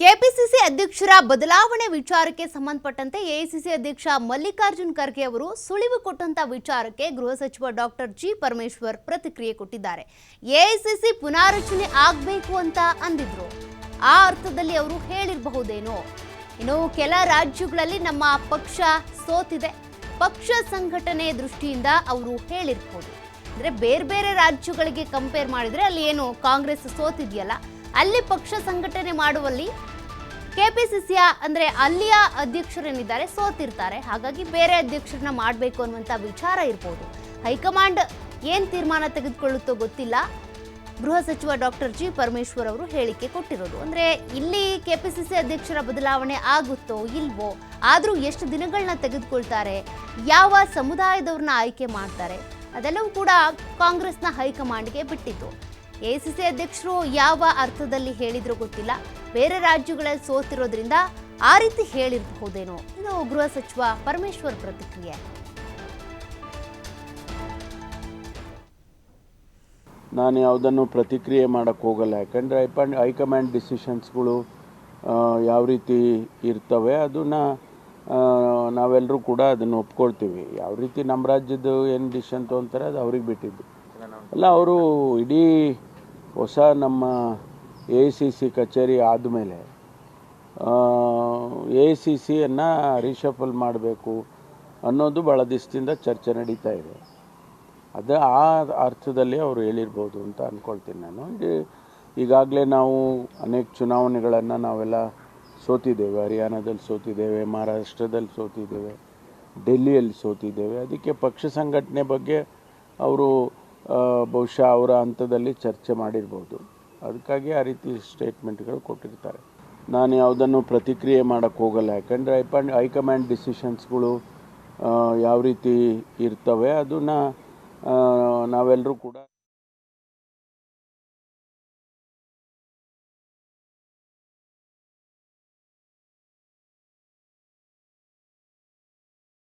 KPCC ಅಧ್ಯಕ್ಷರ ಬದಲಾವಣೆ ವಿಚಾರಕ್ಕೆ ಸಂಬಂಧಪಟ್ಟಂತೆ ಎಐಸಿಸಿ ಅಧ್ಯಕ್ಷ ಮಲ್ಲಿಕಾರ್ಜುನ್ ಖರ್ಗೆ ಅವರು ಸುಳಿವು ಕೊಟ್ಟಂತ ವಿಚಾರಕ್ಕೆ ಗೃಹ ಸಚಿವ ಡಾಕ್ಟರ್ ಜಿ ಪರಮೇಶ್ವರ್ ಪ್ರತಿಕ್ರಿಯೆ ಕೊಟ್ಟಿದ್ದಾರೆ. ಎಐಸಿಸಿ ಪುನಾರಚನೆ ಆಗಬೇಕು ಅಂತ ಅಂದಿದ್ರು. ಆ ಅರ್ಥದಲ್ಲಿ ಅವರು ಹೇಳಿರಬಹುದೇನೋ. ಇನ್ನು ಕೆಲ ರಾಜ್ಯಗಳಲ್ಲಿ ನಮ್ಮ ಪಕ್ಷ ಸೋತಿದೆ. ಪಕ್ಷ ಸಂಘಟನೆ ದೃಷ್ಟಿಯಿಂದ ಅವರು ಹೇಳಿರ್ಬೋದು ಅಂದ್ರೆ ಬೇರೆ ಬೇರೆ ರಾಜ್ಯಗಳಿಗೆ ಕಂಪೇರ್ ಮಾಡಿದ್ರೆ ಅಲ್ಲಿ ಏನು ಕಾಂಗ್ರೆಸ್ ಸೋತಿದೆಯಲ್ಲ. ಅಲ್ಲಿ ಪಕ್ಷ ಸಂಘಟನೆ ಮಾಡುವಲ್ಲಿ ಕೆಪಿಸಿಸಿಯ ಅಂದರೆ ಅಲ್ಲಿಯ ಅಧ್ಯಕ್ಷರೇನಿದ್ದಾರೆ ಸೋತಿರ್ತಾರೆ. ಹಾಗಾಗಿ ಬೇರೆ ಅಧ್ಯಕ್ಷರನ್ನ ಮಾಡಬೇಕು ಅನ್ನುವಂಥ ವಿಚಾರ ಇರ್ಬೋದು. ಹೈಕಮಾಂಡ್ ಏನು ತೀರ್ಮಾನ ತೆಗೆದುಕೊಳ್ಳುತ್ತೋ ಗೊತ್ತಿಲ್ಲ. ಗೃಹ ಸಚಿವ ಡಾಕ್ಟರ್ ಜಿ ಪರಮೇಶ್ವರ್ ಅವರು ಹೇಳಿಕೆ ಕೊಟ್ಟಿರೋದು. ಅಂದರೆ ಇಲ್ಲಿ ಕೆಪಿಸಿಸಿ ಅಧ್ಯಕ್ಷರ ಬದಲಾವಣೆ ಆಗುತ್ತೋ ಇಲ್ವೋ, ಆದರೂ ಎಷ್ಟು ದಿನಗಳನ್ನ ತೆಗೆದುಕೊಳ್ತಾರೆ, ಯಾವ ಸಮುದಾಯದವ್ರನ್ನ ಆಯ್ಕೆ ಮಾಡ್ತಾರೆ, ಅದೆಲ್ಲವೂ ಕೂಡ ಕಾಂಗ್ರೆಸ್ನ ಹೈಕಮಾಂಡ್ಗೆ ಬಿಟ್ಟಿತ್ತು. ಎಸಿಸಿ ಅಧ್ಯಕ್ಷರು ಯಾವ ಅರ್ಥದಲ್ಲಿ ಹೇಳಿದ್ರು ಗೊತ್ತಿಲ್ಲ. ಬೇರೆ ರಾಜ್ಯಗಳಲ್ಲಿ ಸೋತಿರೋದ್ರಿಂದ ಆ ರೀತಿ ಹೇಳಿರಬಹುದೇನೋ. ಇದು ಗೃಹ ಸಚಿವ ಪರಮೇಶ್ವರ್ ಪ್ರತಿಕ್ರಿಯೆ. ನಾನು ಯಾವುದನ್ನು ಪ್ರತಿಕ್ರಿಯೆ ಮಾಡೋಕ್ಕೆ ಹೋಗಲ್ಲ. ಯಾಕಂದರೆ ಹೈಕಮಾಂಡ್ ಹೈಕಮಾಂಡ್ ಡಿಸಿಷನ್ಸ್ಗಳು ಯಾವ ರೀತಿ ಇರ್ತವೆ ಅದನ್ನು ನಾವೆಲ್ಲರೂ ಕೂಡ ಅದನ್ನು ಒಪ್ಕೊಳ್ತೀವಿ. ಯಾವ ರೀತಿ ನಮ್ಮ ರಾಜ್ಯದ ಏನು ಡಿಸಿಷನ್ ತೊಗೊಂತಾರೆ ಅದು ಅವ್ರಿಗೆ ಬಿಟ್ಟಿದ್ದು. ಅಲ್ಲ, ಅವರು ಇಡೀ ಹೊಸ ನಮ್ಮ ಎ ಸಿ ಸಿ ಕಚೇರಿ ಆದಮೇಲೆ ಎ ಸಿ ಸಿಯನ್ನು ರಿಷಫಲ್ ಮಾಡಬೇಕು ಅನ್ನೋದು ಭಾಳ ದಿವಸದಿಂದ ಚರ್ಚೆ ನಡೀತಾ ಇದೆ. ಅದು ಆ ಅರ್ಥದಲ್ಲಿ ಅವರು ಹೇಳಿರ್ಬೋದು ಅಂತ ಅಂದ್ಕೊಳ್ತೀನಿ ನಾನು. ಈಗಾಗಲೇ ನಾವು ಅನೇಕ ಚುನಾವಣೆಗಳನ್ನು ನಾವೆಲ್ಲ ಸೋತಿದ್ದೇವೆ. ಹರಿಯಾಣದಲ್ಲಿ ಸೋತಿದ್ದೇವೆ, ಮಹಾರಾಷ್ಟ್ರದಲ್ಲಿ ಸೋತಿದ್ದೇವೆ ಡೆಲ್ಲಿಯಲ್ಲಿ ಸೋತಿದ್ದೇವೆ. ಅದಕ್ಕೆ ಪಕ್ಷ ಸಂಘಟನೆ ಬಗ್ಗೆ ಅವರು ಬಹುಶಃ ಅವರ ಹಂತದಲ್ಲಿ ಚರ್ಚೆ ಮಾಡಿರ್ಬೋದು. ಅದಕ್ಕಾಗಿ ಆ ರೀತಿ ಸ್ಟೇಟ್ಮೆಂಟ್ಗಳು ಕೊಟ್ಟಿರ್ತಾರೆ. ನಾನು ಯಾವುದನ್ನು ಪ್ರತಿಕ್ರಿಯೆ ಮಾಡೋಕ್ಕೆ ಹೋಗಲ್ಲ. ಯಾಕಂದರೆ ಹೈಕಮಾಂಡ್ ಹೈಕಮಾಂಡ್ ಡಿಸಿಷನ್ಸ್ಗಳು ಯಾವ ರೀತಿ ಇರ್ತವೆ, ಅದನ್ನು ನಾವೆಲ್ಲರೂ ಕೂಡ